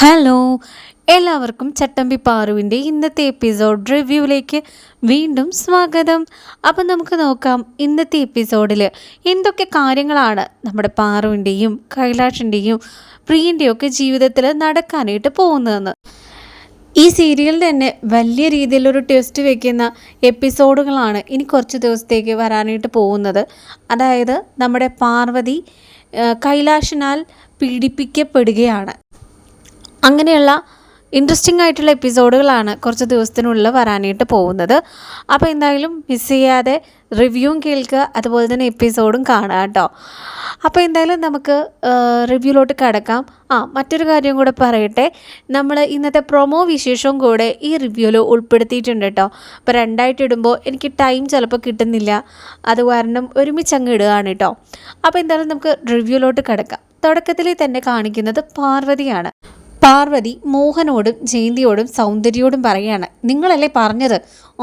Hello എല്ലാവർക്കും ചട്ടമ്പി പാറുവിന്റെ ഇന്നത്തെ episode റിവ്യൂവിലേക്ക് വീണ്ടും സ്വാഗതം. അപ്പം നമുക്ക് നോക്കാം ഇന്നത്തെ എപ്പിസോഡിൽ എന്തൊക്കെ കാര്യങ്ങളാണ് നമ്മുടെ പാറുവിന്റെയും കൈലാഷിന്റെയും പ്രിയന്റെയും ഒക്കെ ജീവിതത്തിൽ നടക്കാനായിട്ട് പോകുന്നതെന്ന്. ഈ സീരിയൽ തന്നെ വലിയ രീതിയിലൊരു ട്വിസ്റ്റ് വെക്കുന്ന എപ്പിസോഡുകളാണ് ഇനി കുറച്ച് ദിവസത്തേക്ക് വരാനായിട്ട് പോകുന്നത്. അതായത് നമ്മുടെ പാർവതി കൈലാഷിനാൽ പീഡിപ്പിക്കപ്പെടുകയാണ്. അങ്ങനെയുള്ള ഇൻട്രസ്റ്റിംഗ് ആയിട്ടുള്ള എപ്പിസോഡുകളാണ് കുറച്ച് ദിവസത്തിനുള്ളിൽ വരാനായിട്ട് പോകുന്നത്. അപ്പോൾ എന്തായാലും മിസ് ചെയ്യാതെ റിവ്യൂവും കേൾക്കുക അതുപോലെ തന്നെ എപ്പിസോഡും കാണുക കേട്ടോ. അപ്പോൾ എന്തായാലും നമുക്ക് റിവ്യൂലോട്ട് കിടക്കാം. ആ മറ്റൊരു കാര്യം കൂടെ പറയട്ടെ. നമ്മൾ ഇന്നത്തെ പ്രൊമോ വിശേഷവും കൂടെ ഈ റിവ്യൂവിൽ ഉൾപ്പെടുത്തിയിട്ടുണ്ട് കേട്ടോ. അപ്പോൾ രണ്ടായിട്ട് ഇടുമ്പോൾ എനിക്ക് ടൈം ചിലപ്പോൾ കിട്ടുന്നില്ല. അത് കാരണം ഒരുമിച്ച് അങ്ങ് ഇടുകയാണ് കേട്ടോ. അപ്പോൾ എന്തായാലും നമുക്ക് റിവ്യൂലോട്ട് കിടക്കാം. തുടക്കത്തിൽ തന്നെ കാണിക്കുന്നത് പാർവതിയാണ്. പാർവതി മോഹനോടും ജയന്തിയോടും സൗന്ദര്യോടും പറയാണ് നിങ്ങളല്ലേ പറഞ്ഞത്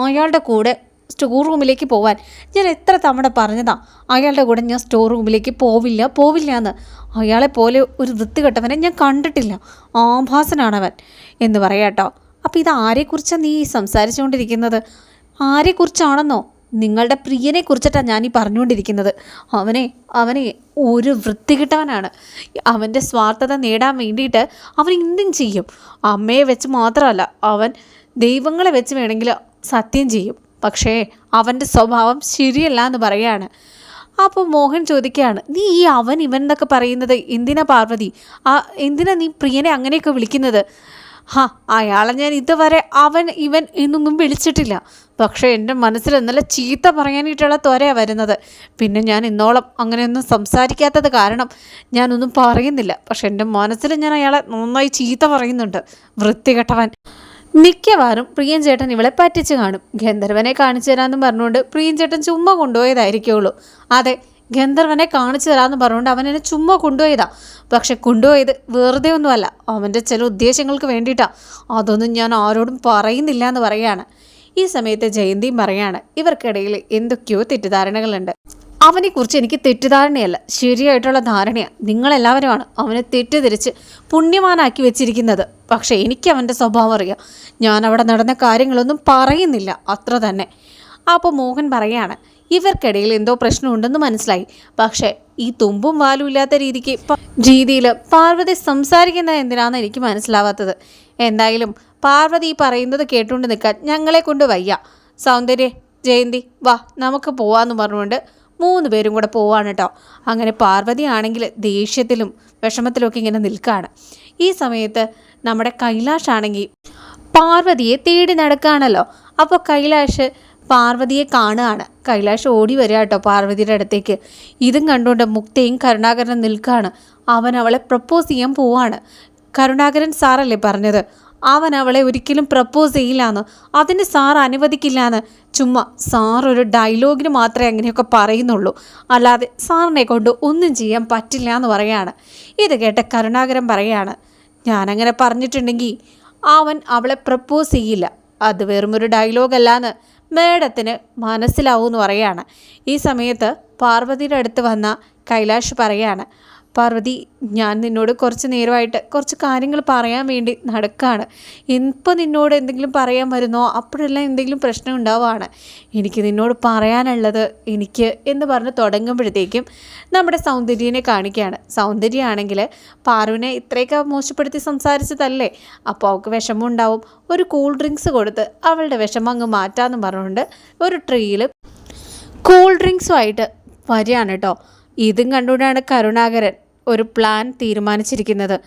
അയാളുടെ കൂടെ സ്റ്റോർ റൂമിലേക്ക് പോവാൻ. ഞാൻ എത്ര തവണ പറഞ്ഞതാ അയാളുടെ കൂടെ ഞാൻ സ്റ്റോർ റൂമിലേക്ക് പോവില്ല പോവില്ല എന്ന്. അയാളെ പോലെ ഒരു വൃത്തികെട്ടവനെ ഞാൻ കണ്ടിട്ടില്ല. ആഭാസനാണവൻ എന്ന് പറയാട്ടോ. അപ്പോൾ ഇത് ആരെക്കുറിച്ചാണ് നീ സംസാരിച്ചുകൊണ്ടിരിക്കുന്നത്? ആരെക്കുറിച്ചാണെന്നോ? നിങ്ങളുടെ പ്രിയനെ കുറിച്ചിട്ടാണ് ഞാൻ പറഞ്ഞുകൊണ്ടിരിക്കുന്നത്. അവനെ അവനെ ഒരു വൃത്തികിട്ടവനാണ്. അവന്റെ സ്വാർത്ഥത നേടാൻ വേണ്ടിയിട്ട് അവൻ എന്തും ചെയ്യും. അമ്മയെ വെച്ച് മാത്രമല്ല അവൻ ദൈവങ്ങളെ വെച്ച് വേണമെങ്കിൽ സത്യം ചെയ്യും. പക്ഷേ അവന്റെ സ്വഭാവം ശരിയല്ല എന്ന് പറയാണ് അപ്പോൾ മോഹൻ ചോദിക്കുകയാണ് നീ ഈ അവൻ ഇവൻ എന്നൊക്കെ പറയുന്നത് എന്തിനാ പാർവതി? ആ എന്തിനാ നീ പ്രിയനെ അങ്ങനെയൊക്കെ വിളിക്കുന്നത്? ഹാ അയാളെ ഞാൻ ഇതുവരെ അവൻ ഇവൻ എന്നൊന്നും വിളിച്ചിട്ടില്ല. പക്ഷേ എന്റെ മനസ്സിൽ ഇന്നലെ ചീത്ത പറയാനായിട്ടുള്ള ത്വരയാണ് വരുന്നത്. പിന്നെ ഞാൻ ഇന്നോളം അങ്ങനെയൊന്നും സംസാരിക്കാത്തത് കാരണം ഞാനൊന്നും പറയുന്നില്ല. പക്ഷെ എന്റെ മനസ്സിൽ ഞാൻ അയാളെ നന്നായി ചീത്ത പറയുന്നുണ്ട്. വൃത്തികെട്ടവൻ. മിക്കവാറും പ്രിയൻ ചേട്ടൻ ഇവളെ പറ്റിച്ച് കാണും. ഗന്ധർവനെ കാണിച്ചു തരാമെന്ന് പറഞ്ഞുകൊണ്ട് പ്രിയൻ ചേട്ടൻ ചുമ്മാ കൊണ്ടുപോയതായിരിക്കുള്ളൂ. അതെ ഗന്ധർവനെ കാണിച്ചു തരാമെന്ന് പറഞ്ഞുകൊണ്ട് അവൻ എന്നെ ചുമ്മാ കൊണ്ടുപോയതാ. പക്ഷെ കൊണ്ടുപോയത് വെറുതെ ഒന്നുമല്ല. അവന്റെ ചില ഉദ്ദേശങ്ങൾക്ക് വേണ്ടിയിട്ടാണ് അതൊന്നും ഞാൻ ആരോടും പറയുന്നില്ല എന്ന് പറയാണ് ഈ സമയത്ത് ജയന്തിയും പറയാണ് ഇവർക്കിടയിൽ എന്തൊക്കെയോ തെറ്റിദ്ധാരണകളുണ്ട്. അവനെക്കുറിച്ച് എനിക്ക് തെറ്റിദ്ധാരണയല്ല ശരിയായിട്ടുള്ള ധാരണയാണ് നിങ്ങളെല്ലാവരുമാണ് അവനെ തെറ്റിദ്ധരിച്ച് പുണ്യവാനാക്കി വെച്ചിരിക്കുന്നത്. പക്ഷേ എനിക്ക് അവന്റെ സ്വഭാവം അറിയാം. ഞാൻ അവിടെ നടന്ന കാര്യങ്ങളൊന്നും പറയുന്നില്ല അത്ര തന്നെ. അപ്പോൾ മോഹൻ പറയാണ് ഇവർക്കിടയിൽ എന്തോ പ്രശ്നമുണ്ടെന്ന് മനസ്സിലായി. പക്ഷേ ഈ തുമ്പും വാലും ഇല്ലാത്ത രീതിക്ക് രീതിയിൽ പാർവതി സംസാരിക്കുന്നത് എന്തിനാണെന്ന് എനിക്ക് മനസ്സിലാവാത്തത്. എന്തായാലും പാർവതി പറയുന്നത് കേട്ടുകൊണ്ട് നിൽക്കാൻ ഞങ്ങളെ കൊണ്ട് വയ്യ. സൗന്ദര്യ ജയന്തി വാ നമുക്ക് പോവാന്ന് പറഞ്ഞുകൊണ്ട് മൂന്ന് പേരും കൂടെ പോവാണ് കേട്ടോ അങ്ങനെ പാർവതി ആണെങ്കിൽ ദേഷ്യത്തിലും വിഷമത്തിലുമൊക്കെ ഇങ്ങനെ നിൽക്കുകയാണ് ഈ സമയത്ത് നമ്മുടെ കൈലാഷ് ആണെങ്കിൽ പാർവതിയെ തേടി നടക്കുകയാണല്ലോ അപ്പോൾ കൈലാഷ് പാർവതിയെ കാണുകയാണ്. കൈലാഷ് ഓടി വരിക കേട്ടോ പാർവതിയുടെ അടുത്തേക്ക്. ഇതും കണ്ടുകൊണ്ട് മുക്തയും കരുണാകരനും നിൽക്കുകയാണ് അവൻ അവളെ പ്രപ്പോസ് ചെയ്യാൻ പോവാണ്. കരുണാകരൻ സാറല്ലേ പറഞ്ഞത്? അവൻ അവളെ ഒരിക്കലും പ്രപ്പോസ് ചെയ്യില്ലാന്ന് അതിന് സാർ അനുവദിക്കില്ലാന്ന് ചുമ്മാ സാർ ഒരു ഡയലോഗിന് മാത്രമേ അങ്ങനെയൊക്കെ പറയുന്നുള്ളൂ. അല്ലാതെ സാറിനെ കൊണ്ട് ഒന്നും ചെയ്യാൻ പറ്റില്ല എന്ന് പറയാണ്. ഇത് കേട്ട കരുണാകരൻ പറയാണ് ഞാനങ്ങനെ പറഞ്ഞിട്ടുണ്ടെങ്കിൽ അവൻ അവളെ പ്രപ്പോസ് ചെയ്യില്ല. അത് വെറും ഒരു ഡയലോഗ് മേഡത്തിന് മേഡത്തിന് മനസ്സിലാവൂന്ന് പറയാണ്. ഈ സമയത്ത് പാർവതിയുടെ അടുത്ത് വന്ന കൈലാഷ് പറയാണ് പാർവതി ഞാൻ നിന്നോട് കുറച്ച് നേരമായിട്ട് കുറച്ച് കാര്യങ്ങൾ പറയാൻ വേണ്ടി നടക്കുകയാണ് ഇപ്പോൾ നിന്നോട് എന്തെങ്കിലും പറയാൻ വരുന്നോ? അപ്പോഴെല്ലാം എന്തെങ്കിലും പ്രശ്നം ഉണ്ടാവുകയാണ്. എനിക്ക് നിന്നോട് പറയാനുള്ളത് എനിക്ക് എന്ന് പറഞ്ഞ് തുടങ്ങുമ്പോഴത്തേക്കും നമ്മുടെ സൗന്ദര്യനെ കാണിക്കുകയാണ്. സൗന്ദര്യമാണെങ്കിൽ പാറുവിനെ ഇത്രയൊക്കെ മോശപ്പെടുത്തി സംസാരിച്ചതല്ലേ? അപ്പോൾ അവൾക്ക് വിഷമം ഉണ്ടാവും. ഒരു കൂൾ ഡ്രിങ്ക്സ് കൊടുത്ത് അവളുടെ വിഷമം അങ്ങ് മാറ്റാമെന്ന് പറഞ്ഞുകൊണ്ട് ഒരു ട്രീയിൽ കൂൾ ഡ്രിങ്ക്സുമായിട്ട് വരികയാണ് കേട്ടോ. ഇതും കണ്ടുകൊണ്ടാണ് കരുണാകരൻ ഒരു പ്ലാൻ തീരുമാനിച്ചിരിക്കുന്നത്.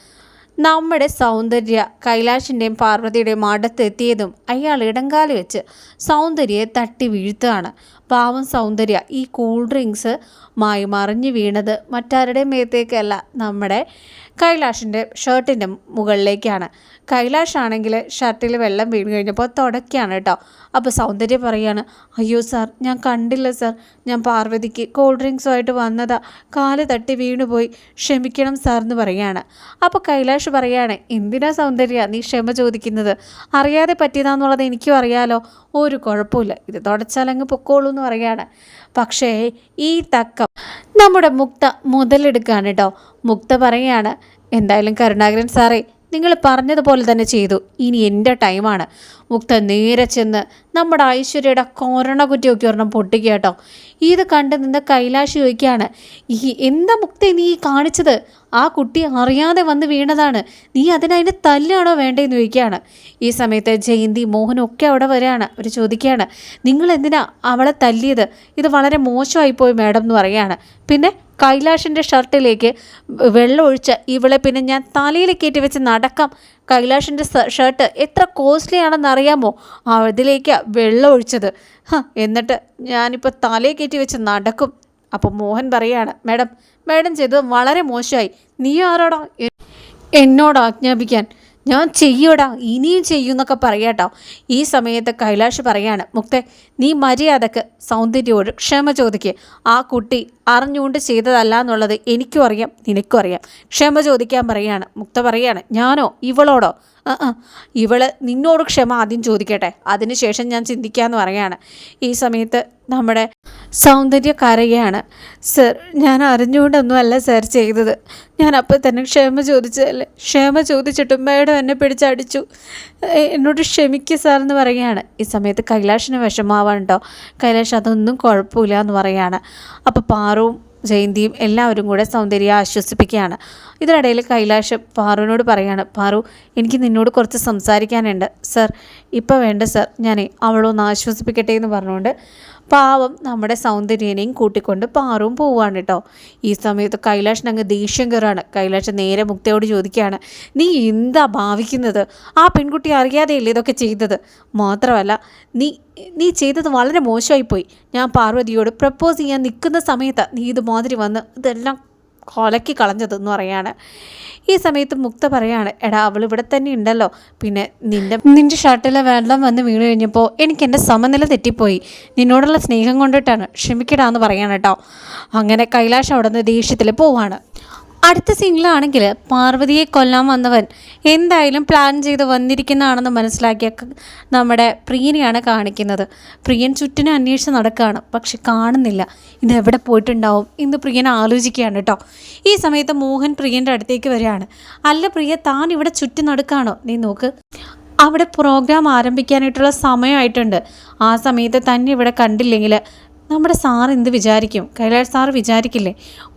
നമ്മുടെ സൗന്ദര്യ കൈലാഷിന്റെയും പാർവതിയുടെയും അടുത്തെത്തിയതും അയാൾ ഇടങ്കാലി വെച്ച് സൗന്ദര്യയെ തട്ടി വീഴ്ത്തുകയാണ്. പാവം സൗന്ദര്യ ഈ കൂൾ ഡ്രിങ്ക്സ് മായി മറിഞ്ഞു വീണത് മറ്റാരുടെ മേത്തേക്കല്ല. നമ്മുടെ കൈലാഷിന്റെ ഷർട്ടിന്റെ മുകളിലേക്കാണ്. കൈലാഷ് ആണെങ്കിൽ ഷർട്ടിൽ വെള്ളം വീണ് കഴിഞ്ഞപ്പോൾ തുടക്കുകയാണ് കേട്ടോ. അപ്പോൾ സൗന്ദര്യ പറയാണ് അയ്യോ സാർ ഞാൻ കണ്ടില്ല സാർ ഞാൻ പാർവതിക്ക് കൂൾ ഡ്രിങ്ക്സുമായിട്ട് വന്നതാ. കാൽ തട്ടി വീണുപോയി. ക്ഷമിക്കണം സാർ എന്ന് പറയാണ് അപ്പോൾ കൈലാഷ് പറയാണ് എന്തിനാ സൗന്ദര്യ നീ ക്ഷമ ചോദിക്കുന്നത്? അറിയാതെ പറ്റിയതാന്നുള്ളത് എനിക്കും അറിയാലോ. ഒരു കുഴപ്പമില്ല. ഇത് തുടച്ചാലങ്ങ് പൊക്കോളൂ എന്ന് പറയുകയാണ്. പക്ഷേ ഈ തക്കം നമ്മുടെ മുക്ത മുതലെടുക്കുകയാണ് കേട്ടോ. മുക്ത പറയാണ് എന്തായാലും കരുണാകരൻ സാറേ നിങ്ങൾ പറഞ്ഞതുപോലെ തന്നെ ചെയ്തു. ഇനി എന്റെ ടൈമാണ് മുക്ത നേരെ ചെന്ന് നമ്മുടെ ഐശ്വര്യയുടെ കോരണ കുറ്റിയൊക്കെ ഒരെണ്ണം പൊട്ടിക്കുക കേട്ടോ. ഇത് കണ്ട് നിന്ന് കൈലാഷ് ചോദിക്കുകയാണ് ഈ എന്താ മുക്തി നീ കാണിച്ചത്? ആ കുട്ടി അറിയാതെ വന്ന് വീണതാണ്. നീ അതിനതിനെ തല്ലാണോ വേണ്ടതെന്ന് ചോദിക്കുകയാണ്. ഈ സമയത്ത് ജയന്തി മോഹനും ഒക്കെ അവിടെ വരികയാണ്. അവർ ചോദിക്കുകയാണ് നിങ്ങൾ എന്തിനാ അവളെ തല്ലിയത്? ഇത് വളരെ മോശമായിപ്പോയി മാഡം എന്ന് പറയുകയാണ്. പിന്നെ കൈലാഷിന്റെ ഷർട്ടിലേക്ക് വെള്ളം ഒഴിച്ച് ഇവളെ പിന്നെ ഞാൻ തലയിൽ കയറ്റി വെച്ച് നടക്കാം. കൈലാഷിന്റെ ഷർട്ട് എത്ര കോസ്റ്റ്ലി ആണെന്ന് അറിയാമോ? അതിലേക്ക് വെള്ളം ഒഴിച്ചത്. എന്നിട്ട് ഞാനിപ്പോൾ തലയെ കയറ്റി വെച്ച് നടക്കും. അപ്പോൾ മോഹൻ പറയാണ് മാഡം മാഡം ചെയ്തത് വളരെ മോശമായി. നീ ആരോടാ? എന്നോട് ആജ്ഞാപിക്കാൻ. ഞാൻ ചെയ്യൂടാ ഇനിയും ചെയ്യൂന്നൊക്കെ പറയാട്ടോ. ഈ സമയത്ത് കൈലാഷ് പറയാണ് മുക്തെ നീ മര്യാദയ്ക്ക് സൗന്ദര്യോട് ക്ഷമ ചോദിക്കുക ആ കുട്ടി അറിഞ്ഞുകൊണ്ട് ചെയ്തതല്ല എന്നുള്ളത് എനിക്കും അറിയാം നിനക്കും അറിയാം. ക്ഷമ ചോദിക്കാൻ പറയാണ്. മുക്ത പറയാണ് ഞാനോ ഇവളോടോ? ഇവൾ നിന്നോട് ക്ഷമ ആദ്യം ചോദിക്കട്ടെ. അതിനുശേഷം ഞാൻ ചിന്തിക്കാമെന്ന് പറയാണ്. ഈ സമയത്ത് നമ്മുടെ സൗന്ദര്യ കരയാണ്. സർ ഞാൻ അറിഞ്ഞുകൊണ്ടൊന്നുമല്ല സർ ചെയ്തത്. ഞാൻ അപ്പോൾ തന്നെ ക്ഷമ ചോദിച്ചതല്ലേ ക്ഷമ ചോദിച്ചിട്ടും മേഡം എന്നെ പിടിച്ചടിച്ചു. എന്നോട് ക്ഷമിക്കുക സാർ എന്ന് പറയുകയാണ് ഈ സമയത്ത് കൈലാഷിന് വിഷമാവാണ്ടോ കൈലാഷ് അതൊന്നും കുഴപ്പമില്ല എന്ന് പറയുകയാണ്. അപ്പോൾ പാറുവും ജയന്തിയും എല്ലാവരും കൂടെ സൗന്ദര്യ ആശ്വസിപ്പിക്കുകയാണ്. ഇതിനിടയിൽ കൈലാഷ് പാറുവിനോട് പറയാണ് പാറു എനിക്ക് നിന്നോട് കുറച്ച് സംസാരിക്കാനുണ്ട്. സർ ഇപ്പോൾ വേണ്ട സർ ഞാനേ അവളൊന്ന് ആശ്വസിപ്പിക്കട്ടെ എന്ന് പറഞ്ഞുകൊണ്ട് പാവം നമ്മുടെ സൗന്ദര്യനെയും കൂട്ടിക്കൊണ്ട് പാറും പോവാണ് കേട്ടോ ഈ സമയത്ത് കൈലാഷിന് അങ്ങ് ദേഷ്യം കയറാണ് കൈലാഷ് നേരെ മുക്തയോട് ചോദിക്കുകയാണ് നീ എന്താ ഭാവിക്കുന്നത്? ആ പെൺകുട്ടി അറിയാതെയല്ലേ ഇതൊക്കെ ചെയ്തത്? മാത്രമല്ല നീ നീ ചെയ്തത് വളരെ മോശമായിപ്പോയി. ഞാൻ പാർവതിയോട് പ്രപ്പോസ് ചെയ്യാൻ നിൽക്കുന്ന സമയത്ത് നീ ഇതുമാതിരി വന്ന് ഇതെല്ലാം കൊലക്കി കളഞ്ഞതെന്ന് പറയാണ്. ഈ സമയത്ത് മുക്ത പറയാണ് എടാ അവൾ ഇവിടെ തന്നെ ഉണ്ടല്ലോ. പിന്നെ നിന്റെ നിന്റെ ഷർട്ടിലെ വെള്ളം വന്ന് വീണ് കഴിഞ്ഞപ്പോൾ എനിക്ക് എന്റെ സമനില തെറ്റിപ്പോയി. നിന്നോടുള്ള സ്നേഹം കൊണ്ടിട്ടാണ്. ക്ഷമിക്കടാന്ന് പറയാണ് കേട്ടോ അങ്ങനെ കൈലാഷ് അവിടെ നിന്ന് ദേഷ്യത്തിൽ പോവാണ്. അടുത്ത സീനിലാണെങ്കിൽ പാർവതിയെ കൊല്ലാൻ വന്നവൻ എന്തായാലും പ്ലാൻ ചെയ്ത് വന്നിരിക്കുന്നതാണെന്ന് മനസ്സിലാക്കിയ നമ്മുടെ പ്രിയനെയാണ് കാണിക്കുന്നത്. പ്രിയൻ ചുറ്റിനെ അന്വേഷിച്ച് നടക്കുകയാണ് പക്ഷെ കാണുന്നില്ല. ഇത് എവിടെ പോയിട്ടുണ്ടാവും ഇന്ന് പ്രിയൻ ആലോചിക്കുകയാണ് കേട്ടോ ഈ സമയത്ത് മോഹൻ പ്രിയന്റെ അടുത്തേക്ക് വരികയാണ്. അല്ല പ്രിയ താൻ ഇവിടെ ചുറ്റി നടക്കുകയാണോ നീ നോക്ക്. അവിടെ പ്രോഗ്രാം ആരംഭിക്കാനായിട്ടുള്ള സമയമായിട്ടുണ്ട്. ആ സമയത്ത് തന്നെ ഇവിടെ കണ്ടില്ലെങ്കിൽ നമ്മുടെ സാർ എന്ത് വിചാരിക്കും? കൈലാഷ് സാർ വിചാരിക്കില്ലേ?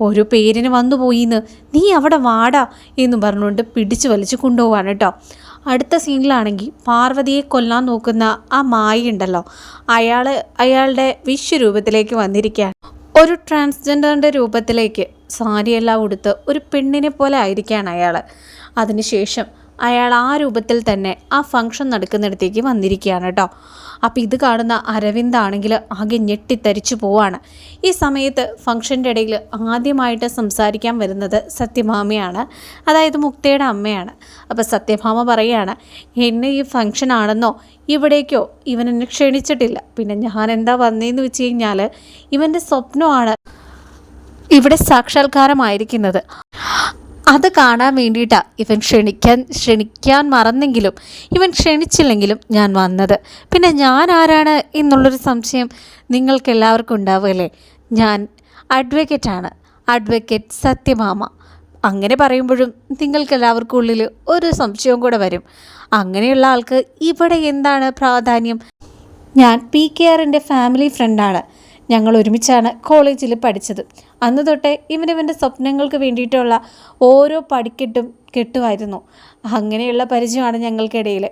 ഒരു പേരിന് വന്നു പോയിന്ന്. നീ അവിടെ വാടാ എന്ന് പറഞ്ഞുകൊണ്ട് പിടിച്ചു വലിച്ചു കൊണ്ടുപോവാണ് കേട്ടോ. അടുത്ത സീനിലാണെങ്കിൽ പാർവതിയെ കൊല്ലാൻ നോക്കുന്ന ആ മായുണ്ടല്ലോ അയാൾ അയാളുടെ വിശ്വരൂപത്തിലേക്ക് വന്നിരിക്കുകയാണ്. ഒരു ട്രാൻസ്ജെൻഡറിന്റെ രൂപത്തിലേക്ക് സാരിയെല്ലാം ഉടുത്ത് ഒരു പെണ്ണിനെ പോലെ ആയിരിക്കുകയാണ് അയാൾ അതിനുശേഷം അയാൾ ആ രൂപത്തിൽ തന്നെ ആ ഫംഗ്ഷൻ നടക്കുന്നിടത്തേക്ക് വന്നിരിക്കുകയാണ് കേട്ടോ. അപ്പോൾ ഇത് കാണുന്ന അരവിന്ദ് ആണെങ്കിൽ ആകെ ഞെട്ടിത്തരിച്ചു പോവാണ്. ഈ സമയത്ത് ഫംഗ്ഷന്റെ ഇടയിൽ ആദ്യമായിട്ട് സംസാരിക്കാൻ വരുന്നത് സത്യഭാമയാണ്. അതായത് മുക്തയുടെ അമ്മയാണ്. അപ്പോൾ സത്യഭാമ പറയുകയാണ് എന്നെ ഈ ഫംഗ്ഷൻ ആണെന്നോ? ഇവിടേക്കോ? ഇവൻ എന്നെ ക്ഷണിച്ചിട്ടില്ല. പിന്നെ ഞാൻ എന്താ വന്നതെന്ന് വെച്ച് കഴിഞ്ഞാൽ ഇവന്റെ സ്വപ്നമാണ് ഇവിടെ സാക്ഷാത്കാരമായിരിക്കുന്നത്. അത് കാണാൻ വേണ്ടിയിട്ടാണ് ഇവൻ ക്ഷണിക്കാൻ ക്ഷണിക്കാൻ മറന്നെങ്കിലും ഇവൻ ക്ഷണിച്ചില്ലെങ്കിലും ഞാൻ വന്നത്. പിന്നെ ഞാൻ ആരാണ് എന്നുള്ളൊരു സംശയം നിങ്ങൾക്ക് എല്ലാവർക്കും ഉണ്ടാവുമല്ലേ ഞാൻ അഡ്വക്കേറ്റാണ്. അഡ്വക്കേറ്റ് സത്യമാമ അങ്ങനെ പറയുമ്പോഴും നിങ്ങൾക്ക് എല്ലാവർക്കും ഉള്ളിൽ ഒരു സംശയവും കൂടെ വരും. അങ്ങനെയുള്ള ആൾക്ക് ഇവിടെ എന്താണ് പ്രാധാന്യം? ഞാൻ പി കെ ആറിന്റെ ഫാമിലി ഫ്രണ്ടാണ്. ഞങ്ങൾ ഒരുമിച്ചാണ് കോളേജിൽ പഠിച്ചത്. അന്ന് തൊട്ടേ ഇവനിവന്റെ സ്വപ്നങ്ങൾക്ക് വേണ്ടിയിട്ടുള്ള ഓരോ പടിക്കെട്ടും കെട്ടുമായിരുന്നു. അങ്ങനെയുള്ള പരിചയമാണ് ഞങ്ങൾക്കിടയിൽ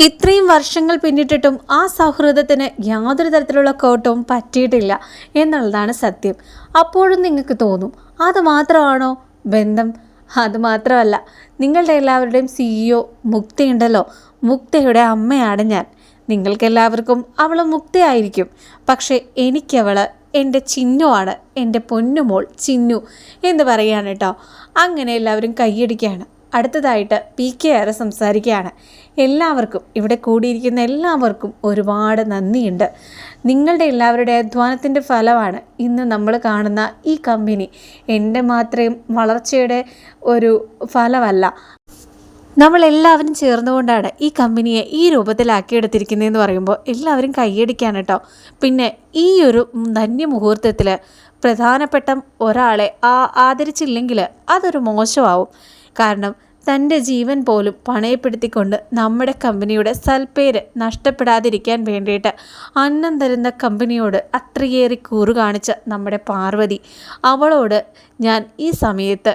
ഇത്രയും വർഷങ്ങൾ പിന്നിട്ടിട്ടും ആ സൗഹൃദത്തിന് യാതൊരു തരത്തിലുള്ള കോട്ടവും പറ്റിയിട്ടില്ല എന്നുള്ളതാണ് സത്യം. അപ്പോഴും നിങ്ങൾക്ക് തോന്നും അത് മാത്രമാണോ ബന്ധം? അതുമാത്രമല്ല നിങ്ങളുടെ എല്ലാവരുടെയും സിഇഒ മുക്തയുണ്ടല്ലോ. മുക്തയുടെ അമ്മയാണ് ഞാൻ. നിങ്ങൾക്കെല്ലാവർക്കും അവൾ മുക്തയായിരിക്കും. പക്ഷേ എനിക്കവൾ എന്റെ ചിന്നുവാണ് എന്റെ പൊന്നുമോൾ ചിന്നു എന്ന് പറയുകയാണ് കേട്ടോ. അങ്ങനെ എല്ലാവരും കൈയടിക്കുകയാണ്. അടുത്തതായിട്ട് പി കെ ആർ സംസാരിക്കുകയാണ്. എല്ലാവർക്കും ഇവിടെ കൂടിയിരിക്കുന്ന എല്ലാവർക്കും ഒരുപാട് നന്ദിയുണ്ട്. നിങ്ങളുടെ എല്ലാവരുടെ അധ്വാനത്തിന്റെ ഫലമാണ് ഇന്ന് നമ്മൾ കാണുന്ന ഈ കമ്പനി. എന്റെ മാത്രം വളർച്ചയുടെ ഒരു ഫലമല്ല. നമ്മളെല്ലാവരും ചേർന്നുകൊണ്ടാണ് ഈ കമ്പനിയെ ഈ രൂപത്തിലാക്കിയെടുത്തിരിക്കുന്നതെന്ന് പറയുമ്പോൾ എല്ലാവരും കൈയടിക്കാൻ കേട്ടോ. പിന്നെ ഈ ഒരു ധന്യമുഹൂർത്തത്തിൽ പ്രധാനപ്പെട്ട ഒരാളെ ആ ആദരിച്ചില്ലെങ്കിൽ അതൊരു മോശമാവും. കാരണം തന്റെ ജീവൻ പോലും പണയപ്പെടുത്തിക്കൊണ്ട് നമ്മുടെ കമ്പനിയുടെ സൽപ്പേര് നഷ്ടപ്പെടാതിരിക്കാൻ വേണ്ടിയിട്ട് അന്നം തരുന്ന കമ്പനിയോട് അത്രയേറെ കൂറു കാണിച്ച നമ്മുടെ പാർവതി. അവളോട് ഞാൻ ഈ സമയത്ത്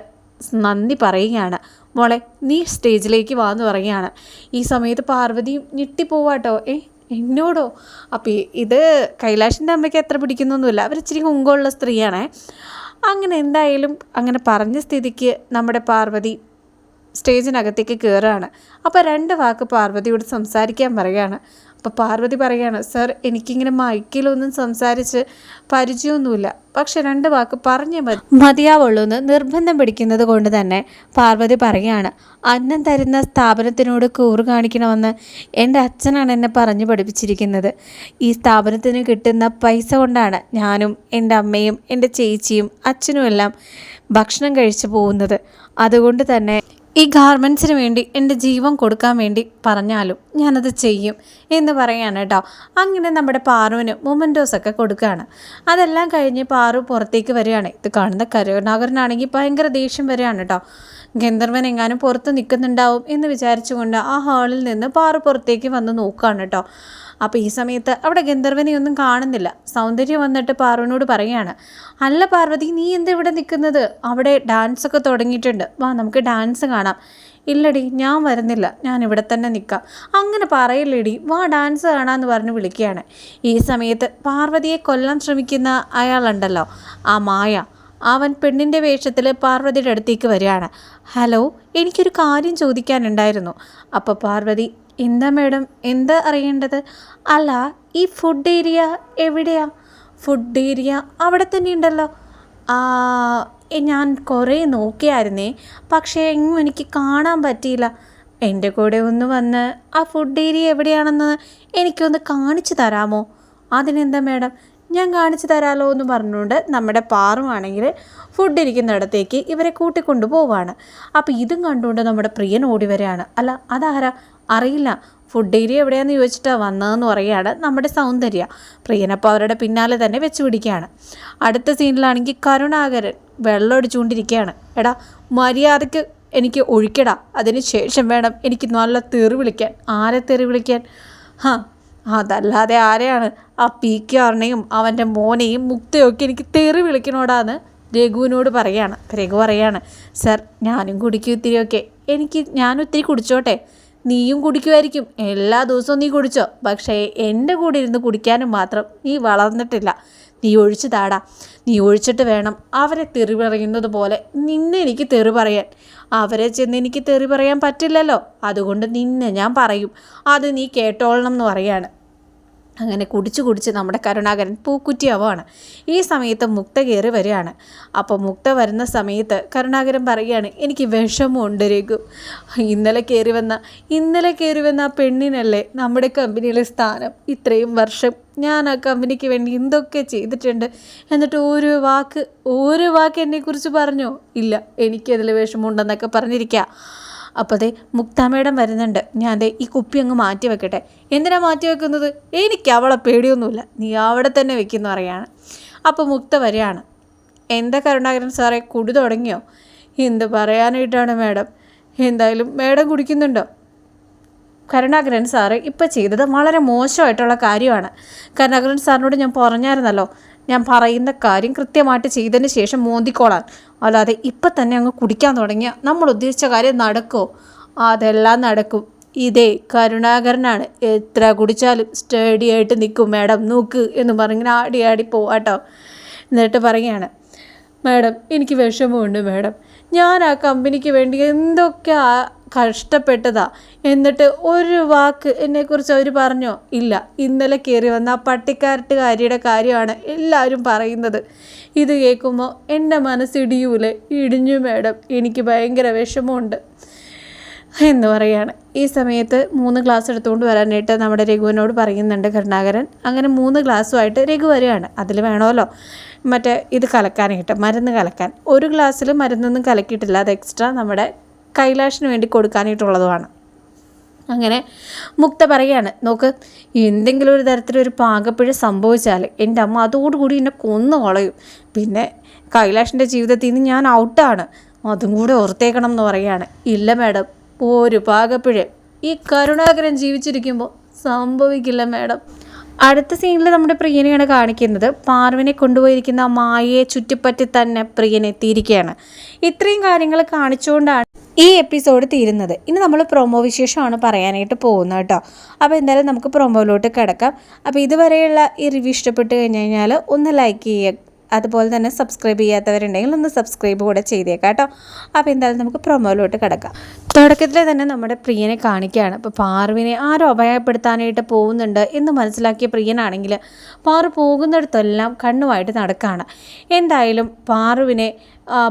നന്ദി പറയുകയാണ്. മോളെ നീ സ്റ്റേജിലേക്ക് വാ എന്ന് പറയുകയാണ്. ഈ സമയത്ത് പാർവതിയും ഞെട്ടിപ്പോവാട്ടോ. ഏ എന്നോടോ? അപ്പോൾ ഇത് കൈലാഷിന്റെ അമ്മയ്ക്ക് എത്ര പിടിക്കുന്നൊന്നുമില്ല. അവർ ഇച്ചിരി ഹുങ്കമുള്ള സ്ത്രീയാണേ. അങ്ങനെ എന്തായാലും അങ്ങനെ പറഞ്ഞ സ്ഥിതിക്ക് നമ്മുടെ പാർവതി സ്റ്റേജിനകത്തേക്ക് കയറുകയാണ് അപ്പോൾ രണ്ട് വാക്ക് പാർവതിയോട് സംസാരിക്കാൻ പറയുകയാണ്. അപ്പോൾ പാർവതി പറയുകയാണ് സർ എനിക്കിങ്ങനെ മൈക്കിലൊന്നും സംസാരിച്ച് പരിചയമൊന്നുമില്ല. പക്ഷെ രണ്ട് വാക്ക് പറഞ്ഞേ മതി. മതിയാവുള്ളൂ എന്ന് നിർബന്ധം പിടിക്കുന്നത് കൊണ്ട് തന്നെ പാർവതി പറയുകയാണ് അന്നം തരുന്ന സ്ഥാപനത്തിനോട് കൂറ് കാണിക്കണമെന്ന് എന്റെ അച്ഛനാണ് എന്നെ പറഞ്ഞു പഠിപ്പിച്ചിരിക്കുന്നത്. ഈ സ്ഥാപനത്തിന് കിട്ടുന്ന പൈസ കൊണ്ടാണ് ഞാനും എന്റെ അമ്മയും എന്റെ ചേച്ചിയും അച്ഛനും എല്ലാം ഭക്ഷണം കഴിച്ചു പോകുന്നത്. അതുകൊണ്ട് തന്നെ ഈ ഗാർമെൻസിന് വേണ്ടി എന്റെ ജീവൻ കൊടുക്കാൻ വേണ്ടി പറഞ്ഞാലും ഞാനത് ചെയ്യും എന്ന് പറയാണ് കേട്ടോ. അങ്ങനെ നമ്മുടെ പാറുവിന് മൊമെന്റോസ് ഒക്കെ കൊടുക്കുകയാണ്. അതെല്ലാം കഴിഞ്ഞ് പാറു പുറത്തേക്ക് വരികയാണ്. ഇത് കാണുന്ന കരുണാകരനാണെങ്കിൽ ഭയങ്കര ദേഷ്യം വരികയാണ് കേട്ടോ. ഗന്ധർവൻ എങ്ങാനും പുറത്ത് നിൽക്കുന്നുണ്ടാവും എന്ന് വിചാരിച്ചുകൊണ്ട് ആ ഹാളിൽ നിന്ന് പാറു പുറത്തേക്ക് വന്ന് നോക്കുകയാണ് കേട്ടോ. അപ്പോൾ ഈ സമയത്ത് അവിടെ ഗന്ധർവനെ ഒന്നും കാണുന്നില്ല. സൗന്ദര്യം വന്നിട്ട് പാർവനോട് പറയാണ് അല്ല പാർവതി നീ എന്താ ഇവിടെ നിൽക്കുന്നത്? അവിടെ ഡാൻസ് ഒക്കെ തുടങ്ങിയിട്ടുണ്ട്. വാ നമുക്ക് ഡാൻസ് കാണാം. ഇല്ലടി ഞാൻ വരുന്നില്ല. ഞാൻ ഇവിടെ തന്നെ നിൽക്കാം. അങ്ങനെ പറയില്ലടി. വാ ഡാൻസ് കാണാമെന്ന് പറഞ്ഞ് വിളിക്കുകയാണ്. ഈ സമയത്ത് പാർവതിയെ കൊല്ലാൻ ശ്രമിക്കുന്ന അയാളുണ്ടല്ലോ ആ മായ. അവൻ പെണ്ണിന്റെ വേഷത്തിൽ പാർവതിയുടെ അടുത്തേക്ക് വരികയാണ്. ഹലോ എനിക്കൊരു കാര്യം ചോദിക്കാനുണ്ടായിരുന്നു. അപ്പോൾ പാർവതി എന്താ മാഡം എന്താ അറിയേണ്ടത്? അല്ല ഈ ഫുഡ് ഏരിയ എവിടെയാ? ഫുഡ് ഏരിയ അവിടെ തന്നെ ഉണ്ടല്ലോ. ഞാൻ കുറേ നോക്കിയായിരുന്നേ പക്ഷേ എങ്ങും എനിക്ക് കാണാൻ പറ്റിയില്ല. എന്റെ കൂടെ ഒന്ന് വന്ന് ആ ഫുഡ് ഏരിയ എവിടെയാണെന്ന് എനിക്കൊന്ന് കാണിച്ചു തരാമോ? അതിനെന്താ മാഡം ഞാൻ കാണിച്ചു തരാമല്ലോ എന്ന് പറഞ്ഞുകൊണ്ട് നമ്മുടെ പാറുവാണെങ്കിൽ ഫുഡ് ഇരിക്കുന്നിടത്തേക്ക് ഇവരെ കൂട്ടിക്കൊണ്ടു പോവാണ്. അപ്പോൾ ഇതും കണ്ടുകൊണ്ട് നമ്മുടെ പ്രിയൻ ഓടി വരികയാണ് അല്ല അതാരാ? അറിയില്ല. ഫുഡ് ഏരിയ എവിടെയാണെന്ന് ചോദിച്ചിട്ടാണ് വന്നതെന്ന് പറയുകയാണ് നമ്മുടെ സൗന്ദര്യ. പ്രിയനപ്പോൾ അവരുടെ പിന്നാലെ തന്നെ വെച്ച് പിടിക്കുകയാണ്. അടുത്ത സീനിലാണെങ്കിൽ കരുണാകരൻ വെള്ളം അടിച്ചുകൊണ്ടിരിക്കുകയാണ് എടാ മര്യാദയ്ക്ക് എനിക്ക് ഒഴിക്കടാ. അതിന് ശേഷം വേണം എനിക്ക് നല്ല തെറി വിളിക്കാൻ. ആരെ തെറി വിളിക്കാൻ? ഹാ അതല്ലാതെ ആരെയാണ്? ആ പി കെ ആറിനെയും അവന്റെ മോനെയും മുക്തയൊക്കെ എനിക്ക് തെറി വിളിക്കണോടാന്ന് രഘുവിനോട് പറയാണ്. രഘു പറയാണ് സർ ഞാനും കുടിക്കും ഇത്തിരിയൊക്കെ. എനിക്ക് ഞാനൊത്തിരി കുടിച്ചോട്ടെ. നീയും കുടിക്കുമായിരിക്കും. എല്ലാ ദിവസവും നീ കുടിച്ചോ. പക്ഷേ എന്റെ കൂടെ ഇരുന്ന് കുടിക്കാനും മാത്രം നീ വളർന്നിട്ടില്ല. നീ ഒഴിച്ചു താടാ. നീ ഒഴിച്ചിട്ട് വേണം അവരെ തെറി പറയുന്നത് പോലെ നിന്നെ എനിക്ക് തെറി പറയാൻ. അവരെ ചെന്ന് എനിക്ക് തെറി പറയാൻ പറ്റില്ലല്ലോ. അതുകൊണ്ട് നിന്നെ ഞാൻ പറയും. അത് നീ കേട്ടോളണം എന്ന് പറയാണ്. അങ്ങനെ കുടിച്ച് കുടിച്ച് നമ്മുടെ കരുണാകരൻ പൂക്കുറ്റിയാവുകയാണ് ഈ സമയത്ത് മുക്ത കയറി വരികയാണ്. അപ്പോൾ മുക്ത വരുന്ന സമയത്ത് കരുണാകരൻ പറയുകയാണ് എനിക്ക് വിഷമമുണ്ട് രഘു. ഇന്നലെ കയറി വന്ന ഇന്നലെ കയറി വന്ന ആ പെണ്ണിനല്ലേ നമ്മുടെ കമ്പനിയിലെ സ്ഥാനം. ഇത്രയും വർഷം ഞാൻ ആ കമ്പനിക്ക് വേണ്ടി എന്തൊക്കെ ചെയ്തിട്ടുണ്ട്. എന്നിട്ട് ഒരു വാക്ക് ഒരു വാക്ക് എന്നെക്കുറിച്ച് പറഞ്ഞോ? ഇല്ല എനിക്കതിൽ വിഷമമുണ്ടെന്നൊക്കെ പറഞ്ഞിരിക്കുക അപ്പോൾ അതെ മുക്താമേടം വരുന്നുണ്ട്. ഞാൻ അതെ ഈ കുപ്പി അങ്ങ് മാറ്റി വെക്കട്ടെ. എന്തിനാ മാറ്റി വെക്കുന്നത്? എനിക്ക് അവളെ പേടിയൊന്നുമില്ല. നീ അവിടെ തന്നെ വെക്കുന്നു പറയാണ്. അപ്പോൾ മുക്ത വരികയാണ്. എന്താ കരുണാകരൻ സാറേ കുടി തുടങ്ങിയോ? എന്ത് പറയാനായിട്ടാണ് മാഡം? എന്തായാലും മാഡം കുടിക്കുന്നുണ്ടോ? കരുണാകരൻ സാറ് ഇപ്പം ചെയ്തത് വളരെ മോശമായിട്ടുള്ള കാര്യമാണ്. കരുണാകരൻ സാറിനോട് ഞാൻ പറഞ്ഞായിരുന്നല്ലോ ഞാൻ പറയുന്ന കാര്യം കൃത്യമായിട്ട് ചെയ്തതിന് ശേഷം മോന്തിക്കോളാൻ. അല്ലാതെ ഇപ്പം തന്നെ അങ്ങ് കുടിക്കാൻ തുടങ്ങിയ നമ്മൾ ഉദ്ദേശിച്ച കാര്യം നടക്കുമോ അതെല്ലാം നടക്കും. ഇതേ കരുണാകരനാണ്. എത്ര കുടിച്ചാലും സ്റ്റഡി ആയിട്ട് നിൽക്കും. മാഡം നോക്ക് എന്ന് പറഞ്ഞ് ആടി ആടി പോവാട്ടോ എന്നിട്ട് പറയുകയാണ് മാഡം എനിക്ക് വിഷമമുണ്ട് മാഡം. ഞാൻ ആ കമ്പനിക്ക് വേണ്ടി എന്തൊക്കെ കഷ്ടപ്പെട്ടതാ. എന്നിട്ട് ഒരു വാക്ക് എന്നെക്കുറിച്ച് അവർ പറഞ്ഞോ? ഇല്ല. ഇന്നലെ കയറി വന്ന ആ പട്ടിക്കാരട്ടുകാരിയുടെ കാര്യമാണ് എല്ലാവരും പറയുന്നത്. ഇത് കേൾക്കുമ്പോൾ എന്റെ മനസ്സിടിയൂലേ ഇടിഞ്ഞു മേഡം. എനിക്ക് ഭയങ്കര വിഷമമുണ്ട്. എന്ന് പറയുകയാണ് ഈ സമയത്ത് മൂന്ന് ക്ലാസ് എടുത്തുകൊണ്ട് വരാനായിട്ട് നമ്മുടെ രഘുവിനോട് പറയുന്നുണ്ട് കരുണാകരൻ അങ്ങനെ മൂന്ന് ഗ്ലാസ്സുമായിട്ട് രഘു വരികയാണ്. അതിൽ വേണമല്ലോ. മറ്റേ ഇത് കലക്കാനായിട്ട് മരുന്ന് കലക്കാൻ. ഒരു ഗ്ലാസ്സിൽ മരുന്നൊന്നും കലക്കിയിട്ടില്ല. അത് എക്സ്ട്രാ നമ്മുടെ കൈലാഷിന് വേണ്ടി കൊടുക്കാനായിട്ടുള്ളതുമാണ്. അങ്ങനെ മുക്ത പറയാണ് നോക്ക് എന്തെങ്കിലും ഒരു തരത്തിലൊരു പാകപ്പിഴ സംഭവിച്ചാൽ എന്റെ അമ്മ അതോടുകൂടി എന്നെ കൊന്നു കളയും. പിന്നെ കൈലാഷിന്റെ ജീവിതത്തിൽ നിന്ന് ഞാൻ ഔട്ടാണ്. അതും കൂടെ ഓർത്തേക്കണം എന്ന് പറയാണ് ഇല്ല മാഡം ഒരു പാകപ്പിഴ. ഈ കരുണാകരൻ ജീവിച്ചിരിക്കുമ്പോൾ സംഭവിക്കില്ല മാഡം. അടുത്ത സീനിൽ നമ്മുടെ പ്രിയനെയാണ് കാണിക്കുന്നത്. പാർവിനെ കൊണ്ടുപോയിരിക്കുന്ന മായയെ ചുറ്റിപ്പറ്റി തന്നെ പ്രിയനെ എത്തിയിരിക്കുകയാണ്. ഇത്രയും കാര്യങ്ങൾ കാണിച്ചുകൊണ്ടാണ് ഈ എപ്പിസോഡ് തീരുന്നത്. ഇനി നമ്മൾ പ്രൊമോ വിശേഷമാണ് പറയാനായിട്ട് പോകുന്നത് കേട്ടോ. അപ്പോൾ എന്തായാലും നമുക്ക് പ്രൊമോയിലോട്ട് കിടക്കാം. അപ്പോൾ ഇതുവരെയുള്ള ഈ റിവ്യൂ ഇഷ്ടപ്പെട്ട് കഴിഞ്ഞ് കഴിഞ്ഞാൽ ഒന്ന് ലൈക്ക് ചെയ്യുക. അതുപോലെ തന്നെ സബ്സ്ക്രൈബ് ചെയ്യാത്തവരുണ്ടെങ്കിൽ ഒന്ന് സബ്സ്ക്രൈബ് കൂടെ ചെയ്തേക്കാം കേട്ടോ. അപ്പോൾ എന്തായാലും നമുക്ക് പ്രൊമോയിലോട്ട് കിടക്കാം. തുടക്കത്തിൽ തന്നെ നമ്മുടെ പ്രിയനെ കാണിക്കുകയാണ്. അപ്പോൾ പാർവിനെ ആരും അപായപ്പെടുത്താനായിട്ട് പോകുന്നുണ്ട് എന്ന് മനസ്സിലാക്കിയ പ്രിയനാണെങ്കിൽ പാറു പോകുന്നിടത്തെല്ലാം കണ്ണുമായിട്ട് നടക്കുകയാണ് എന്തായാലും പാറുവിനെ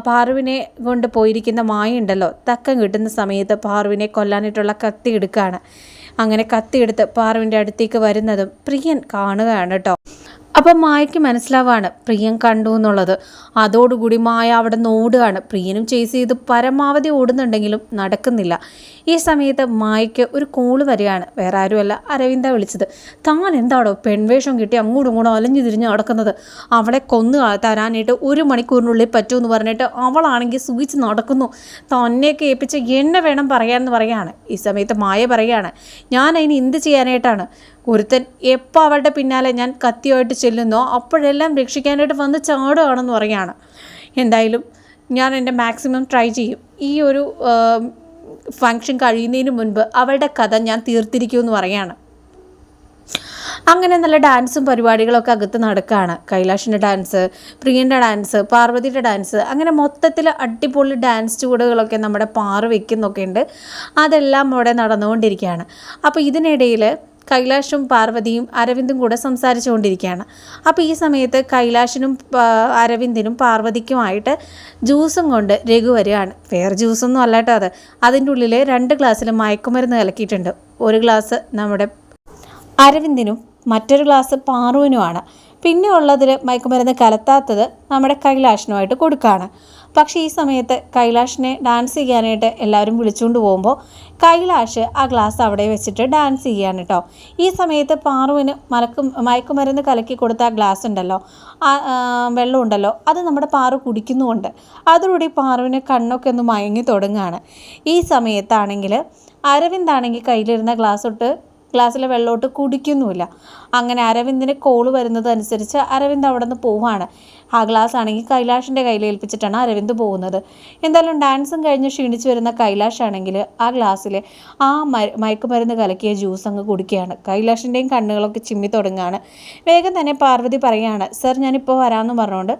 പാറുവിനെ കൊണ്ട് പോയിരിക്കുന്ന മായുണ്ടല്ലോ തക്കം കിട്ടുന്ന സമയത്ത് പാറുവിനെ കൊല്ലാനായിട്ടുള്ള കത്തി എടുക്കുകയാണ് അങ്ങനെ കത്തിയെടുത്ത് പാറുവിന്റെ അടുത്തേക്ക് വരുന്നതും പ്രിയൻ കാണുകയാണ് കേട്ടോ. അപ്പം മായയ്ക്ക് മനസ്സിലാവാണ് പ്രിയൻ കണ്ടു എന്നുള്ളത്. അതോടുകൂടി മായ അവിടെ നിന്ന് ഓടുകയാണ് പ്രിയനും ചേസ് ചെയ്ത് പരമാവധി ഓടുന്നുണ്ടെങ്കിലും നടക്കുന്നില്ല. ഈ സമയത്ത് മായ്ക്ക് ഒരു കോൾ വരികയാണ്. വേറെ ആരുമല്ല. അരവിന്ദ വിളിച്ചത്. താൻ എന്താണോ പെൺവേഷം കിട്ടി അങ്ങോട്ടും ഇങ്ങോട്ടും അലഞ്ഞു തിരിഞ്ഞ് നടക്കുന്നത്? അവളെ കൊന്നു തരാനായിട്ട് ഒരു മണിക്കൂറിനുള്ളിൽ പറ്റുമെന്ന് പറഞ്ഞിട്ട് അവളാണെങ്കിൽ സൂചിച്ച് നടക്കുന്നു. തന്നെയൊക്കെ ഏൽപ്പിച്ച് എന്നെ വേണം പറയാമെന്ന് പറയുകയാണ്. ഈ സമയത്ത് മായ പറയുകയാണ് ഞാൻ അതിന് എന്ത് ചെയ്യാനായിട്ടാണ്? ഒരുത്തൻ എപ്പോൾ അവളുടെ പിന്നാലെ ഞാൻ കത്തിയായിട്ട് ചെല്ലുന്നോ അപ്പോഴെല്ലാം രക്ഷിക്കാനായിട്ട് വന്ന് ചാടുകയാണെന്ന് പറയുകയാണ്. എന്തായാലും ഞാൻ എന്റെ മാക്സിമം ട്രൈ ചെയ്യും. ഈ ഒരു ഫങ്ഷൻ കഴിയുന്നതിന് മുൻപ് അവളുടെ കഥ ഞാൻ തീർത്തിരിക്കുമെന്ന് പറയാണ്. അങ്ങനെ നല്ല ഡാൻസും പരിപാടികളൊക്കെ അകത്ത് നടക്കുകയാണ് കൈലാഷിന്റെ ഡാൻസ് പ്രിയന്റെ ഡാൻസ് പാർവതിയുടെ ഡാൻസ് അങ്ങനെ മൊത്തത്തിൽ അടിപൊളി ഡാൻസ് ചൂടുകളൊക്കെ നമ്മുടെ പാറ വയ്ക്കുന്നൊക്കെ ഉണ്ട്. അതെല്ലാം അവിടെ നടന്നുകൊണ്ടിരിക്കുകയാണ്. അപ്പോൾ ഇതിനിടയിൽ കൈലാഷും പാർവതിയും അരവിന്ദും കൂടെ സംസാരിച്ചുകൊണ്ടിരിക്കുകയാണ്. അപ്പോൾ ഈ സമയത്ത് കൈലാഷിനും അരവിന്ദിനും പാർവതിക്കുമായിട്ട് ജ്യൂസും കൊണ്ട് രഘു വരികയാണ്. വേറെ ജ്യൂസൊന്നും അല്ല കേട്ടോ അത്. അതിന്റെ ഉള്ളിൽ രണ്ട് ഗ്ലാസ്സിൽ മയക്കുമരുന്ന് കലക്കിയിട്ടുണ്ട്. ഒരു ഗ്ലാസ് നമ്മുടെ അരവിന്ദിനും മറ്റൊരു ഗ്ലാസ് പാറുവിനുമാണ്. പിന്നെ ഉള്ളതിൽ മയക്കുമരുന്ന് കലത്താത്തത് നമ്മുടെ കൈലാഷിനുമായിട്ട് കൊടുക്കുകയാണ് പക്ഷേ ഈ സമയത്ത് കൈലാഷിനെ ഡാൻസ് ചെയ്യാനായിട്ട് എല്ലാവരും വിളിച്ചുകൊണ്ട് പോകുമ്പോൾ കൈലാഷ് ആ ഗ്ലാസ് അവിടെ വെച്ചിട്ട് ഡാൻസ് ചെയ്യാണ് കേട്ടോ ഈ സമയത്ത് പാറുവിന് മലക്കും മയക്കുമരുന്ന് കലക്കി കൊടുത്ത ആ ഗ്ലാസ് ഉണ്ടല്ലോ ആ വെള്ളം ഉണ്ടല്ലോ അത് നമ്മുടെ പാറു കുടിക്കുന്നുമുണ്ട്. അതോടുകൂടി പാറുവിന് കണ്ണൊക്കെ ഒന്ന് മയങ്ങി തുടങ്ങുകയാണ് ഈ സമയത്താണെങ്കിൽ അരവിന്ദാണെങ്കിൽ കയ്യിലിരുന്ന ഗ്ലാസ് തൊട്ട് ഗ്ലാസ്സിലെ വെള്ളമോട്ട് കുടിക്കുന്നുമില്ല. അങ്ങനെ അരവിന്ദിന് കോൾ വരുന്നതനുസരിച്ച് അരവിന്ദ് അവിടെ നിന്ന് പോവുകയാണ് ആ ഗ്ലാസ് ആണെങ്കിൽ കൈലാഷിന്റെ കയ്യിൽ ഏൽപ്പിച്ചിട്ടാണ് അരവിന്ദ് പോകുന്നത്. എന്തായാലും ഡാൻസും കഴിഞ്ഞ് ക്ഷീണിച്ച് വരുന്ന കൈലാഷ് ആണെങ്കിൽ ആ ഗ്ലാസ്സിൽ ആ മയക്കുമരുന്ന് കലക്കിയ ജ്യൂസ് അങ്ങ് കുടിക്കുകയാണ്. കൈലാഷിന്റെയും കണ്ണുകളൊക്കെ ചിമ്മി തുടങ്ങുകയാണ്. വേഗം തന്നെ പാർവതി പറയുകയാണ് സർ ഞാനിപ്പോൾ വരാമെന്ന് പറഞ്ഞുകൊണ്ട്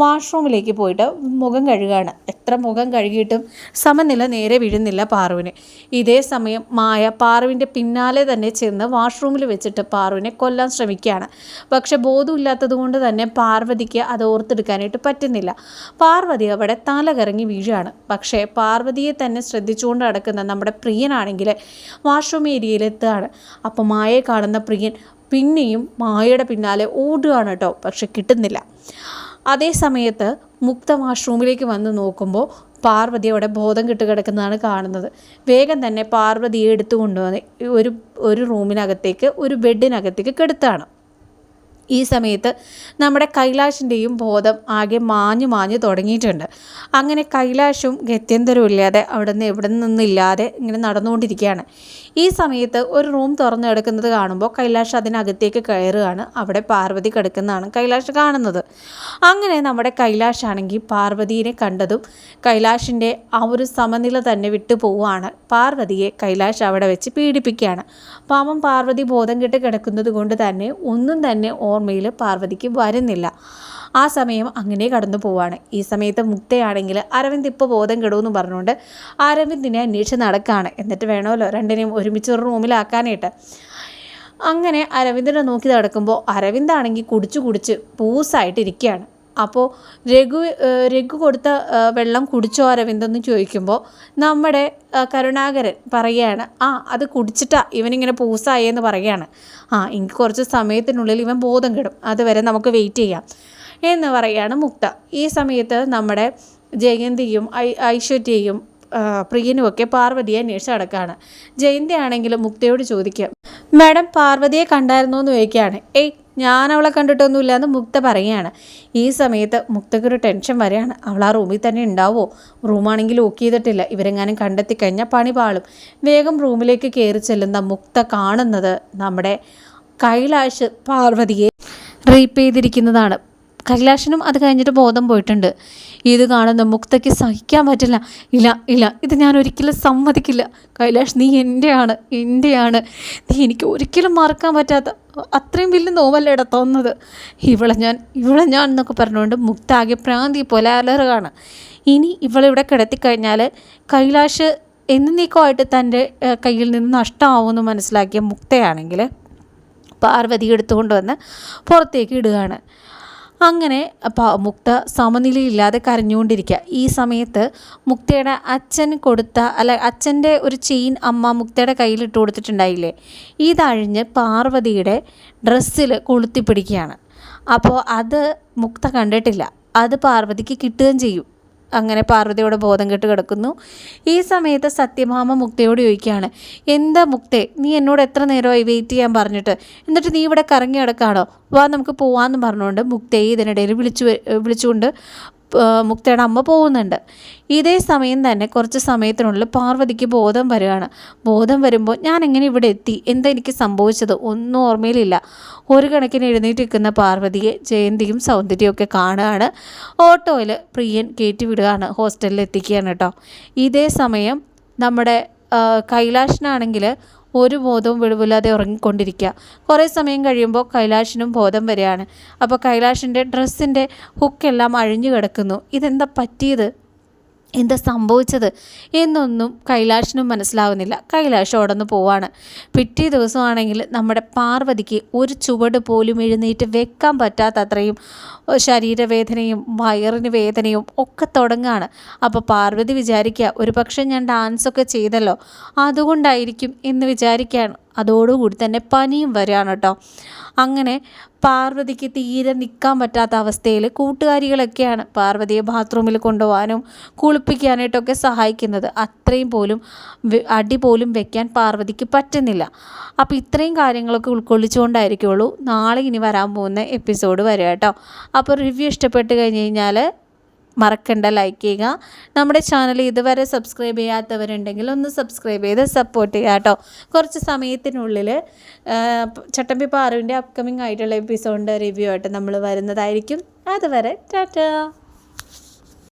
വാഷ്റൂമിലേക്ക് പോയിട്ട് മുഖം കഴുകുകയാണ് എത്ര മുഖം കഴുകിയിട്ടും സമനില നേരെ വീഴുന്നില്ല പാറുവിന്. ഇതേ സമയം മായ പാറുവിന്റെ പിന്നാലെ തന്നെ ചെന്ന് വാഷ്റൂമിൽ വെച്ചിട്ട് പാറുവിനെ കൊല്ലാൻ ശ്രമിക്കുകയാണ്. പക്ഷെ ബോധമില്ലാത്തത് കൊണ്ട് തന്നെ പാർവതിക്ക് അത് ഓർത്തെടുക്കാനായിട്ട് പറ്റുന്നില്ല. പാർവതി അവിടെ തലകറങ്ങി വീഴുകയാണ്. പക്ഷേ പാർവതിയെ തന്നെ ശ്രദ്ധിച്ചുകൊണ്ട് നടക്കുന്ന നമ്മുടെ പ്രിയനാണെങ്കിൽ വാഷ്റൂം ഏരിയയിലെത്തുകയാണ് അപ്പോൾ മായയെ കാണുന്ന പ്രിയൻ പിന്നെയും മായയുടെ പിന്നാലെ ഓടുകയാണ് കേട്ടോ. പക്ഷെ കിട്ടുന്നില്ല. അതേ സമയത്ത് മുക്ത വാഷ്റൂമിലേക്ക് വന്ന് നോക്കുമ്പോൾ പാർവതി അവിടെ ബോധം കിട്ട് കിടക്കുന്നതാണ് കാണുന്നത്. വേഗം തന്നെ പാർവതിയെ എടുത്തു കൊണ്ടുവന്ന് ഒരു ഒരു റൂമിനകത്തേക്ക് ഒരു ബെഡിനകത്തേക്ക് കെടുത്താണ്. ഈ സമയത്ത് നമ്മുടെ കൈലാഷിന്റെയും ബോധം ആകെ മാഞ്ഞു മാഞ്ഞു തുടങ്ങിയിട്ടുണ്ട്. അങ്ങനെ കൈലാഷും ഗത്യന്തരവും ഇല്ലാതെ അവിടെ നിന്ന് എവിടെ നിന്നില്ലാതെ ഇങ്ങനെ നടന്നുകൊണ്ടിരിക്കുകയാണ്. സമയത്ത് ഒരു റൂം തുറന്നു കിടക്കുന്നത് കാണുമ്പോൾ കൈലാഷ് അതിനകത്തേക്ക് കയറുകയാണ്. അവിടെ പാർവതി കിടക്കുന്നതാണ് കൈലാഷ് കാണുന്നത്. അങ്ങനെ നമ്മുടെ കൈലാഷ് ആണെങ്കിൽ പാർവതിയെ കണ്ടതും കൈലാഷിന്റെ ആ ഒരു സമനില തന്നെ വിട്ടു പോവുകയാണ്. പാർവതിയെ കൈലാഷ് അവിടെ വെച്ച് പീഡിപ്പിക്കുകയാണ്. പാവം പാർവതി ബോധം കെട്ട് കിടക്കുന്നത് കൊണ്ട് തന്നെ ഒന്നും തന്നെ ഓർമ്മയിൽ പാർവതിക്ക് വരുന്നില്ല. ആ സമയം അങ്ങനെ കടന്നു പോവാണ്. ഈ സമയത്ത് മുക്തയാണെങ്കിൽ അരവിന്ദ് ഇപ്പോൾ ബോധം കെടുമെന്ന് പറഞ്ഞുകൊണ്ട് അരവിന്ദിനെ അന്വേഷിച്ച് നടക്കുകയാണ് എന്നിട്ട് വേണമല്ലോ രണ്ടിനെയും ഒരുമിച്ച് ഒരു റൂമിലാക്കാനായിട്ട് അങ്ങനെ അരവിന്ദിനെ നോക്കി നടക്കുമ്പോൾ അരവിന്ദാണെങ്കിൽ കുടിച്ചു കുടിച്ച് പൂസായിട്ടിരിക്കുകയാണ്. അപ്പോൾ രഘു രഘു കൊടുത്ത വെള്ളം കുടിച്ചോ അരവിന്ദെന്ന് ചോദിക്കുമ്പോൾ നമ്മുടെ കരുണാകരൻ പറയുകയാണ് ആ അത് കുടിച്ചിട്ടാ ഇവനിങ്ങനെ പൂസായെന്ന് പറയുകയാണ്. ആ എനിക്ക് കുറച്ച് സമയത്തിനുള്ളിൽ ഇവൻ ബോധം കെടും. അതുവരെ നമുക്ക് വെയിറ്റ് ചെയ്യാം. എന്ന് പറയുകയാണ് മുക്ത. ഈ സമയത്ത് നമ്മുടെ ജയന്തിയും ഐ ഐശ്വര്യയും പ്രിയനുമൊക്കെ പാർവതിയെ അന്വേഷിച്ച് നടക്കുകയാണ്. ജയന്തി ആണെങ്കിലും മുക്തയോട് ചോദിക്കുക മാഡം പാർവതിയെ കണ്ടായിരുന്നോ എന്ന് ചോദിക്കുകയാണ്. ഏയ് ഞാൻ അവളെ കണ്ടിട്ടൊന്നുമില്ല എന്ന് മുക്ത പറയുകയാണ്. ഈ സമയത്ത് മുക്തയ്ക്കൊരു ടെൻഷൻ വരെയാണ് അവൾ ആ റൂമിൽ തന്നെ ഉണ്ടാവുമോ റൂമാണെങ്കിൽ ലോക്ക് ചെയ്തിട്ടില്ല. ഇവരെങ്ങാനും കണ്ടെത്തി കഴിഞ്ഞാൽ പണി പാളും. വേഗം റൂമിലേക്ക് കയറി ചെല്ലുന്ന മുക്ത കാണുന്നത് നമ്മുടെ കൈലാഷ് പാർവതിയെ റേപ്പ് ചെയ്തിരിക്കുന്നതാണ്. കൈലാഷിനും അത് കഴിഞ്ഞിട്ട് ബോധം പോയിട്ടുണ്ട്. ഇത് കാണുന്ന മുക്തയ്ക്ക് സഹിക്കാൻ പറ്റില്ല. ഇല്ല ഇല്ല ഇത് ഞാൻ ഒരിക്കലും സമ്മതിക്കില്ല. കൈലാഷ് നീ എന്റെയാണ് എന്റെയാണ് നീ എനിക്ക് ഒരിക്കലും മറക്കാൻ പറ്റാത്ത അത്രയും വലിയ നോവല്ലേടാ തോന്നുന്നത്. ഇവളെ ഞാൻ ഇവളെ ഞാൻ എന്നൊക്കെ പറഞ്ഞുകൊണ്ട് മുക്ത ആകെ പ്രാന്തി പോലെ അലറുകയാണ്. ഇനി ഇവളിവിടെ കിടത്തിക്കഴിഞ്ഞാൽ കൈലാഷ് എന്നേക്കുമായിട്ട് തന്റെ കയ്യിൽ നിന്ന് നഷ്ടമാവുമെന്ന് മനസ്സിലാക്കിയ മുക്തയാണെങ്കിൽ പാർവതി എടുത്തുകൊണ്ട് വന്ന് പുറത്തേക്ക് ഇടുകയാണ്. അങ്ങനെ മുക്ത സമനിലയില്ലാതെ കരഞ്ഞുകൊണ്ടിരിക്കുക ഈ സമയത്ത് മുക്തയുടെ അച്ഛൻ കൊടുത്ത അല്ല അച്ഛന്റെ ഒരു ചെയിൻ അമ്മ മുക്തയുടെ കയ്യിലിട്ട് കൊടുത്തിട്ടുണ്ടായില്ലേ? ഇതഴിഞ്ഞ് പാർവതിയുടെ ഡ്രസ്സിൽ കൊളുത്തി പിടിക്കുകയാണ് അപ്പോൾ അത് മുക്ത കണ്ടിട്ടില്ല. അത് പാർവതിക്ക് കിട്ടുകയും ചെയ്യും. അങ്ങനെ പാർവതിയോട് ബോധം കെട്ട് കിടക്കുന്നു. ഈ സമയത്ത് സത്യഭാമ മുക്തയോട് ചോദിക്കുകയാണ് എന്താ മുക്തെ നീ എന്നോട് എത്ര നേരമായി വെയിറ്റ് ചെയ്യാൻ പറഞ്ഞിട്ട്? എന്നിട്ട് നീ ഇവിടെ കറങ്ങി കിടക്കാണോ വാ നമുക്ക് പോവാമെന്ന് പറഞ്ഞുകൊണ്ട് മുക്തയെ ഇതിനിടയിൽ വിളിച്ചു വിളിച്ചുകൊണ്ട് മുക്തയുടെ അമ്മ പോകുന്നുണ്ട്. ഇതേ സമയം തന്നെ കുറച്ച് സമയത്തിനുള്ളിൽ പാർവതിക്ക് ബോധം വരികയാണ്. ബോധം വരുമ്പോൾ ഞാൻ എങ്ങനെ ഇവിടെ എത്തി? എന്താ എനിക്ക് സംഭവിച്ചത്? ഒന്നും ഓർമ്മയിലില്ല. ഒരു കണക്കിന് എഴുന്നേറ്റ് നിൽക്കുന്ന പാർവതിയെ ജയന്തിയും സൗന്ദര്യവും ഒക്കെ കാണുകയാണ്. ഓട്ടോയിൽ പ്രിയൻ കയറ്റി വിടുകയാണ് ഹോസ്റ്റലിൽ എത്തിക്കുകയാണ് കേട്ടോ. ഇതേ സമയം നമ്മുടെ കൈലാഷിനാണെങ്കിൽ ഒരു ബോധവും വിടുവില്ലാതെ ഉറങ്ങിക്കൊണ്ടിരിക്കുക. കുറേ സമയം കഴിയുമ്പോൾ കൈലാഷിനും ബോധം വരികയാണ് അപ്പോൾ കൈലാഷിന്റെ ഡ്രസ്സിന്റെ ഹുക്കെല്ലാം അഴിഞ്ഞു കിടക്കുന്നു. ഇതെന്താ പറ്റിയത്? എന്താ സംഭവിച്ചത് എന്നൊന്നും കൈലാഷിനും മനസ്സിലാവുന്നില്ല. കൈലാഷ് ഓടന്ന് പോവാണ്. പിറ്റേ ദിവസമാണെങ്കിൽ നമ്മുടെ പാർവതിക്ക് ഒരു ചുവട് പോലും എഴുന്നേറ്റ് വെക്കാൻ പറ്റാത്ത അത്രയും ശരീരവേദനയും വയറിന് വേദനയും ഒക്കെ തുടങ്ങുകയാണ് അപ്പോൾ പാർവതി വിചാരിക്കുക ഒരു പക്ഷേ ഞാൻ ഡാൻസൊക്കെ ചെയ്തല്ലോ അതുകൊണ്ടായിരിക്കും എന്ന് വിചാരിക്കുകയാണ്. അതോടുകൂടി തന്നെ പനിയും വരികയാണ് കേട്ടോ. അങ്ങനെ പാർവതിക്ക് തീരെ നിൽക്കാൻ പറ്റാത്ത അവസ്ഥയിൽ കൂട്ടുകാരികളൊക്കെയാണ് പാർവതിയെ ബാത്റൂമിൽ കൊണ്ടുപോകാനും കുളിപ്പിക്കാനായിട്ടൊക്കെ സഹായിക്കുന്നത്. അത്രയും പോലും അടി പോലും വെക്കാൻ പാർവതിക്ക് പറ്റുന്നില്ല. അപ്പോൾ ഇത്രയും കാര്യങ്ങളൊക്കെ ഉൾക്കൊള്ളിച്ചുകൊണ്ടായിരിക്കുള്ളൂ നാളെ ഇനി വരാൻ പോകുന്ന എപ്പിസോഡ് വരിക കേട്ടോ. അപ്പോൾ റിവ്യൂ ഇഷ്ടപ്പെട്ട് കഴിഞ്ഞ് കഴിഞ്ഞാൽ മറക്കണ്ട ലൈക്ക് ചെയ്യുക. നമ്മുടെ ചാനൽ ഇതുവരെ സബ്സ്ക്രൈബ് ചെയ്യാത്തവരുണ്ടെങ്കിൽ ഒന്ന് സബ്സ്ക്രൈബ് ചെയ്ത് സപ്പോർട്ട് ചെയ്യുക കേട്ടോ. കുറച്ച് സമയത്തിനുള്ളിൽ ചട്ടമ്പി പാറുവിന്റെ അപ്കമിങ് ആയിട്ടുള്ള എപ്പിസോഡിന്റെ റിവ്യൂ ആയിട്ട് നമ്മൾ വരുന്നതായിരിക്കും. അതുവരെ ടാറ്റാ.